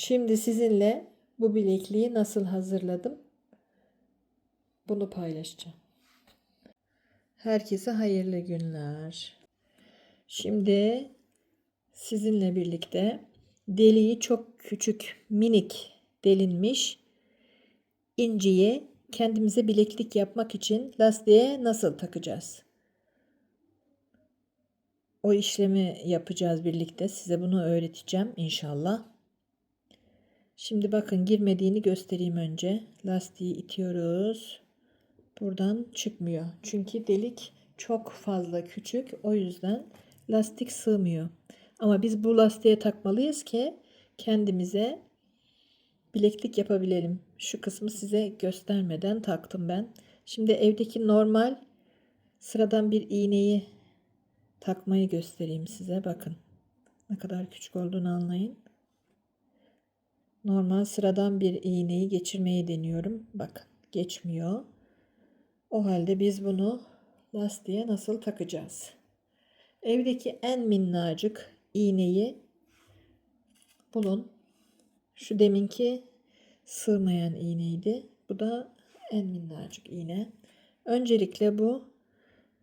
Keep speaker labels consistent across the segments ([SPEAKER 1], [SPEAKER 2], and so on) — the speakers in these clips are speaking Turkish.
[SPEAKER 1] Şimdi sizinle bu bilekliği nasıl hazırladım? Bunu paylaşacağım. Herkese hayırlı günler. Şimdi sizinle birlikte deliği çok küçük, minik delinmiş inciyi kendimize bileklik yapmak için lastiğe nasıl takacağız? O işlemi yapacağız birlikte. Size bunu öğreteceğim inşallah. Şimdi bakın girmediğini göstereyim önce. Lastiği itiyoruz. Buradan çıkmıyor. Çünkü delik çok fazla küçük. O yüzden lastik sığmıyor. Ama biz bu lastiğe takmalıyız ki kendimize bileklik yapabilelim. Şu kısmı size göstermeden taktım ben. Şimdi evdeki normal sıradan bir iğneyi takmayı göstereyim size. Bakın ne kadar küçük olduğunu anlayın. Normal sıradan bir iğneyi geçirmeyi deniyorum. Bakın geçmiyor. O halde biz bunu lastiğe nasıl takacağız? Evdeki en minnacık iğneyi bulun. Şu deminki sığmayan iğneydi. Bu da en minnacık iğne. Öncelikle bu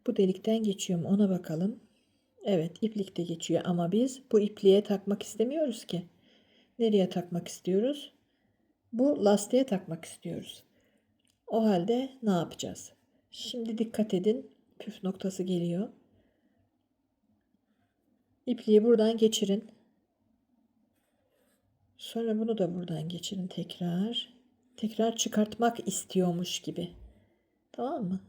[SPEAKER 1] bu delikten geçiyor mu ona bakalım. Evet iplik de geçiyor ama biz bu ipliğe takmak istemiyoruz ki. Nereye takmak istiyoruz? Bu lastiğe takmak istiyoruz. O halde ne yapacağız? Şimdi dikkat edin. Püf noktası geliyor. İpliği buradan geçirin. Sonra bunu da buradan geçirin tekrar. Tekrar çıkartmak istiyormuş gibi. Tamam mı?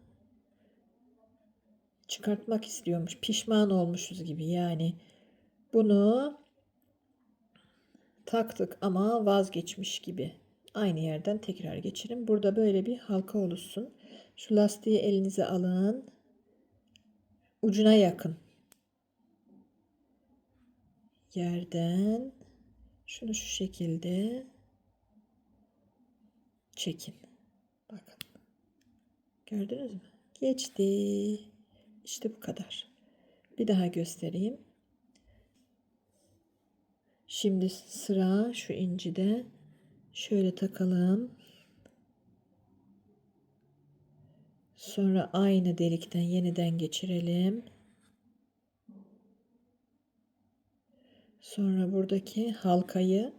[SPEAKER 1] Çıkartmak istiyormuş. Pişman olmuşuz gibi. Yani bunu taktık ama vazgeçmiş gibi. Aynı yerden tekrar geçirin. Burada böyle bir halka oluşsun. Şu lastiği elinize alın. Ucuna yakın. Yerden şunu şu şekilde çekin. Bakın. Gördünüz mü? Geçti. İşte bu kadar. Bir daha göstereyim. Şimdi sıra şu incide. Şöyle takalım. Sonra aynı delikten yeniden geçirelim. Sonra buradaki halkayı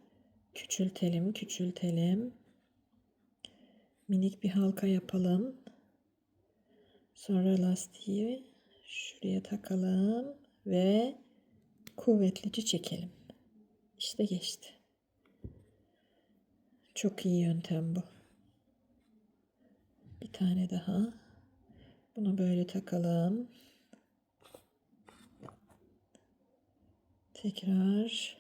[SPEAKER 1] küçültelim, küçültelim. Minik bir halka yapalım. Sonra lastiği şuraya takalım ve kuvvetlice çekelim. İşte geçti. Çok iyi yöntem bu. Bir tane daha. Bunu böyle takalım. Tekrar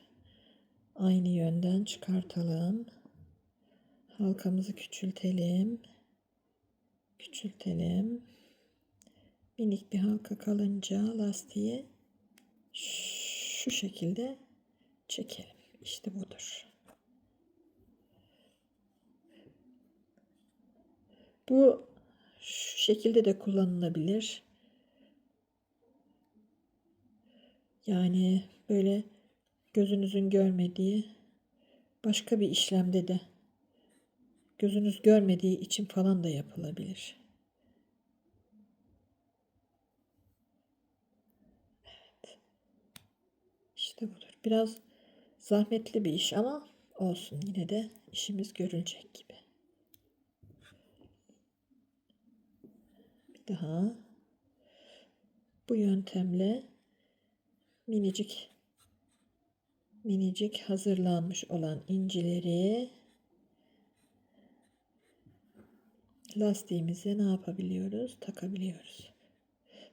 [SPEAKER 1] aynı yönden çıkartalım. Halkamızı küçültelim. Küçültelim. Minik bir halka kalınca lastiği şu şekilde çekelim. İşte budur. Bu şu şekilde de kullanılabilir. Yani böyle gözünüzün görmediği başka bir işlemde de gözünüz görmediği için falan da yapılabilir. Evet. İşte budur. Biraz zahmetli bir iş ama olsun yine de işimiz görülecek gibi. Bir daha bu yöntemle minicik minicik hazırlanmış olan incileri lastiğimize ne yapabiliyoruz? Takabiliyoruz.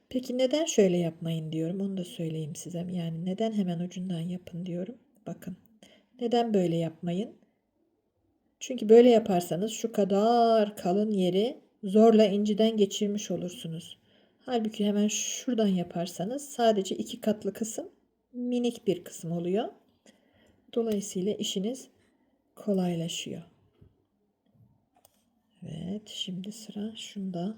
[SPEAKER 1] Peki neden şöyle yapmayın diyorum. Onu da söyleyeyim size. Yani neden hemen ucundan yapın diyorum. Bakın. Neden böyle yapmayın? Çünkü böyle yaparsanız şu kadar kalın yeri zorla inciden geçirmiş olursunuz. Halbuki hemen şuradan yaparsanız sadece iki katlı kısım minik bir kısım oluyor. Dolayısıyla işiniz kolaylaşıyor. Evet, şimdi sıra şunda.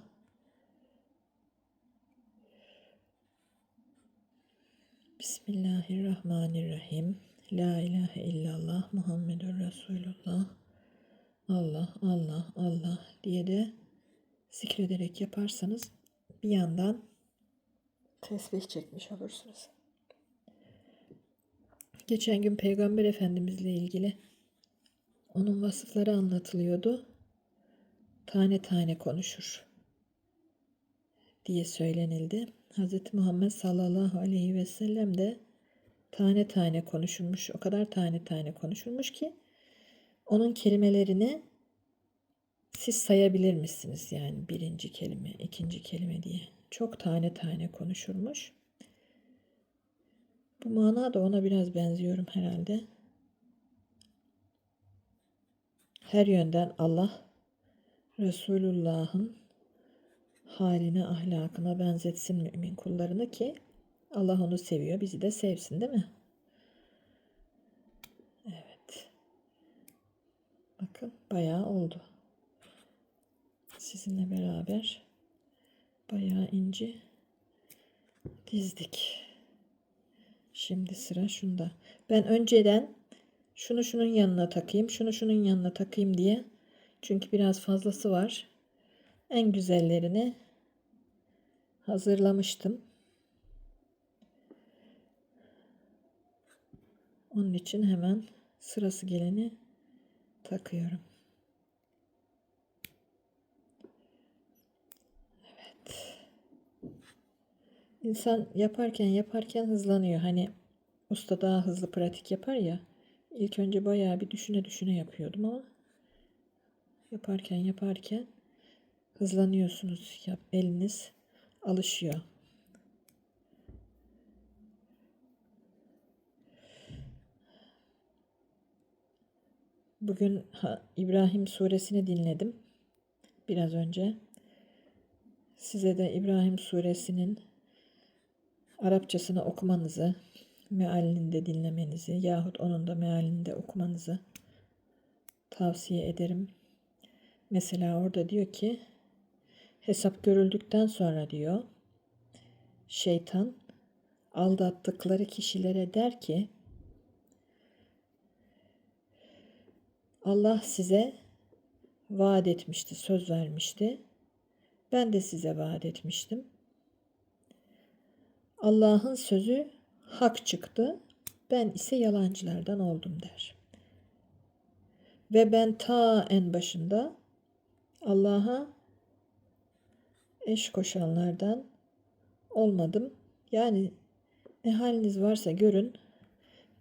[SPEAKER 1] Bismillahirrahmanirrahim. La ilahe illallah Muhammedur Resulullah. Allah, Allah, Allah diye de zikrederek yaparsanız bir yandan tesbih çekmiş olursunuz. Geçen gün Peygamber Efendimizle ilgili onun vasıfları anlatılıyordu. Tane tane konuşur diye söylenildi. Hz. Muhammed sallallahu aleyhi ve sellem de tane tane konuşulmuş. O kadar tane tane konuşulmuş ki onun kelimelerini siz sayabilir misiniz? Yani birinci kelime, ikinci kelime diye. Çok tane tane konuşulmuş. Bu mana da ona biraz benziyorum herhalde. Her yönden Allah Resulullah'ın haline, ahlakına benzetsin mümin kullarını ki Allah onu seviyor, bizi de sevsin değil mi? Evet. Bakın bayağı oldu. Sizinle beraber bayağı ince dizdik. Şimdi sıra şunda. Ben önceden şunu şunun yanına takayım, şunu şunun yanına takayım diye. Çünkü biraz fazlası var. En güzellerini hazırlamıştım. Onun için hemen sırası geleni takıyorum. Evet. İnsan yaparken yaparken hızlanıyor. Hani usta daha hızlı pratik yapar ya. İlk önce bayağı bir düşüne düşüne yapıyordum ama yaparken yaparken hızlanıyorsunuz. Eliniz alışıyor. Bugün İbrahim suresini dinledim. Biraz önce. Size de İbrahim suresinin Arapçasını okumanızı, mealini dinlemenizi yahut onun da mealini okumanızı tavsiye ederim. Mesela orada diyor ki hesap görüldükten sonra diyor şeytan aldattıkları kişilere der ki Allah size vaat etmişti, söz vermişti. Ben de size vaat etmiştim. Allah'ın sözü hak çıktı. Ben ise yalancılardan oldum der. Ve ben ta en başında Allah'a eş koşanlardan olmadım. Yani ne haliniz varsa görün.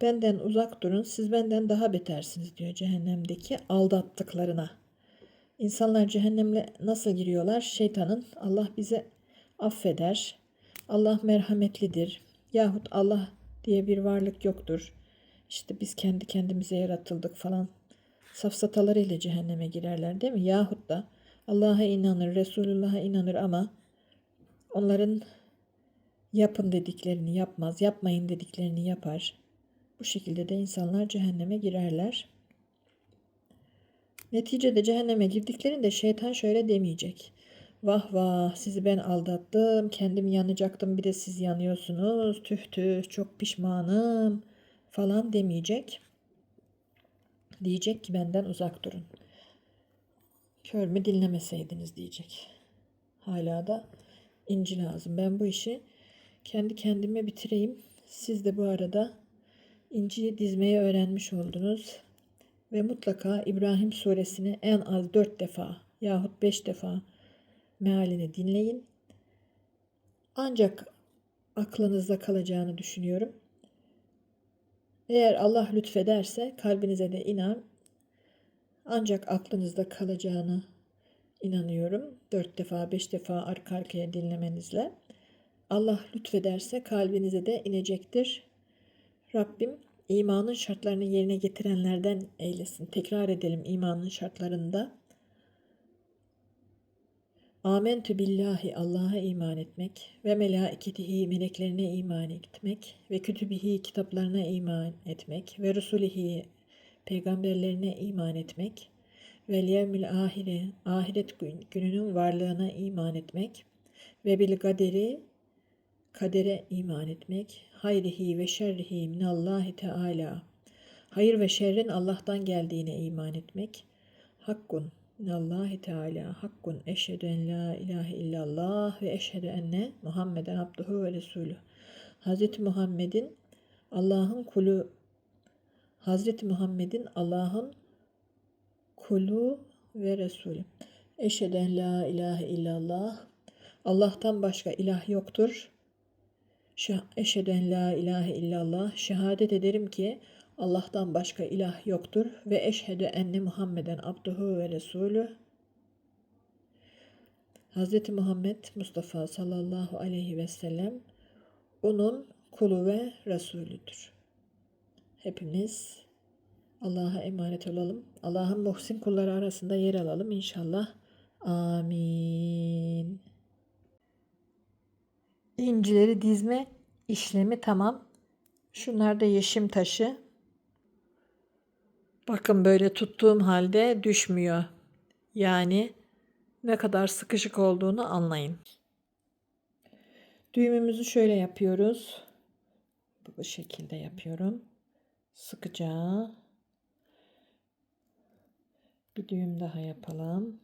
[SPEAKER 1] Benden uzak durun. Siz benden daha betersiniz diyor cehennemdeki aldattıklarına. İnsanlar cehennemle nasıl giriyorlar? Şeytanın Allah bize affeder. Allah merhametlidir. Yahut Allah diye bir varlık yoktur. İşte biz kendi kendimize yaratıldık falan. Safsatalarıyla cehenneme girerler değil mi? Yahut da Allah'a inanır, Resulullah'a inanır ama onların yapın dediklerini yapmaz, yapmayın dediklerini yapar. Bu şekilde de insanlar cehenneme girerler. Neticede cehenneme girdiklerinde şeytan şöyle demeyecek. Vah vah sizi ben aldattım, kendim yanacaktım bir de siz yanıyorsunuz, tüh tüh çok pişmanım falan demeyecek. Diyecek ki benden uzak durun. Kör mü dinlemeseydiniz diyecek. Hala da inci lazım. Ben bu işi kendi kendime bitireyim. Siz de bu arada inciyi dizmeyi öğrenmiş oldunuz. Ve mutlaka İbrahim suresini en az dört defa yahut beş defa mealini dinleyin. Ancak aklınızda kalacağını düşünüyorum. Eğer Allah lütfederse kalbinize de inan. Ancak aklınızda kalacağını inanıyorum. Dört defa, beş defa arka arkaya dinlemenizle. Allah lütfederse kalbinize de inecektir. Rabbim imanın şartlarını yerine getirenlerden eylesin. Tekrar edelim imanın şartlarında. Amentü billahi Allah'a iman etmek ve melaiketihi meleklerine iman etmek ve kütübihi kitaplarına iman etmek ve rusulihi peygamberlerine iman etmek ve yevmil ahire ahiret gününün varlığına iman etmek ve bil kaderi kadere iman etmek hayrihi ve şerrihi minallahi teala Hayır ve şerrin Allah'tan geldiğine iman etmek. Hakkun minallahi teala hakkun eşhedü en la ilahe illallah ve eşhedü enne Muhammeden abduhu ve resulü. Hazreti Muhammed'in Allah'ın kulu Hazreti Muhammed'in Allah'ın kulu ve Resulü. Eşhedü en la ilahe illallah. Allah'tan başka ilah yoktur. Şah- Eşhedü en la ilahe illallah. Şehadet ederim ki Allah'tan başka ilah yoktur ve eşhedü enne Muhammeden abduhu ve resulü. Hz. Muhammed Mustafa sallallahu aleyhi ve sellem onun kulu ve resulüdür. Hepimiz Allah'a emanet olalım. Allah'ın muhsin kulları arasında yer alalım inşallah. Amin. İncileri dizme işlemi tamam. Şunlar da yeşim taşı. Bakın böyle tuttuğum halde düşmüyor. Yani ne kadar sıkışık olduğunu anlayın. Düğümümüzü şöyle yapıyoruz. Bu şekilde yapıyorum. Sıkıca. Bir düğüm daha yapalım.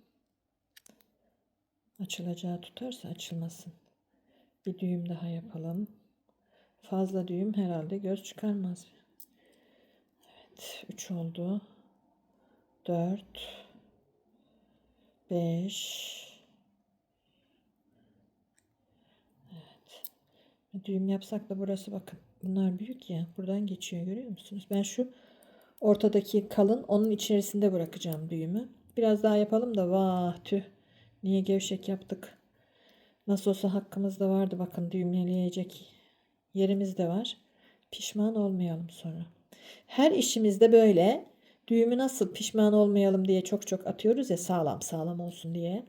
[SPEAKER 1] Açılacağı tutarsa açılmasın. Bir düğüm daha yapalım. Fazla düğüm herhalde göz çıkarmaz. Evet, 3 oldu. 4 5 Evet. Düğüm yapsak da burası bakın. Bunlar büyük ya. Buradan geçiyor görüyor musunuz? Ben şu ortadaki kalın onun içerisinde bırakacağım düğümü. Biraz daha yapalım da vah tüh. Niye gevşek yaptık? Nasıl olsa hakkımız da vardı. Bakın düğümleyecek yerimiz de var. Pişman olmayalım sonra. Her işimizde böyle düğümü nasıl pişman olmayalım diye çok çok atıyoruz ya sağlam sağlam olsun diye.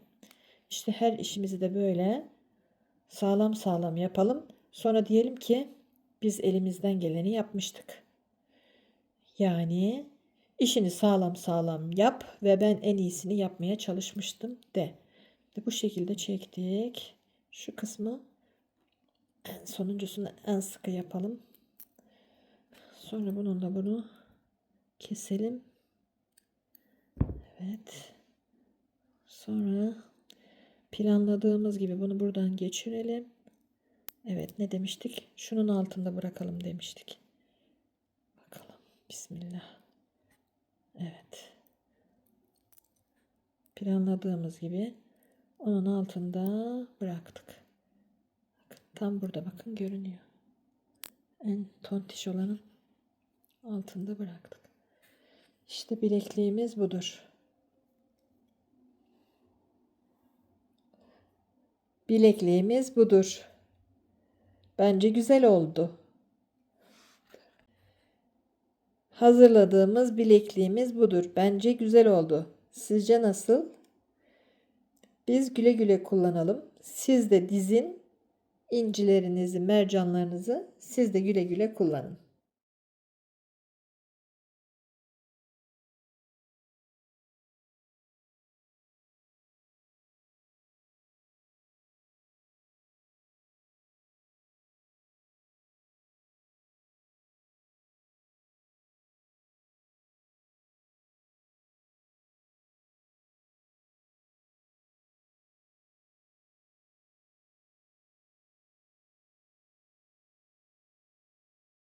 [SPEAKER 1] İşte her işimizi de böyle sağlam sağlam yapalım. Sonra diyelim ki biz elimizden geleni yapmıştık. Yani işini sağlam sağlam yap ve ben en iyisini yapmaya çalışmıştım de bu şekilde çektik. Şu kısmı en sonuncusunu en sıkı yapalım. Sonra bununla bunu keselim. Evet. Sonra planladığımız gibi bunu buradan geçirelim. Evet ne demiştik? Şunun altında bırakalım demiştik. Bakalım. Bismillah. Evet. Planladığımız gibi onun altında bıraktık. Tam burada bakın görünüyor. En tontiş olanın altında bıraktık. İşte bilekliğimiz budur. Bilekliğimiz budur. Bence güzel oldu. Hazırladığımız bilekliğimiz budur. Bence güzel oldu. Sizce nasıl? Biz güle güle kullanalım. Siz de dizin incilerinizi, mercanlarınızı siz de güle güle kullanın.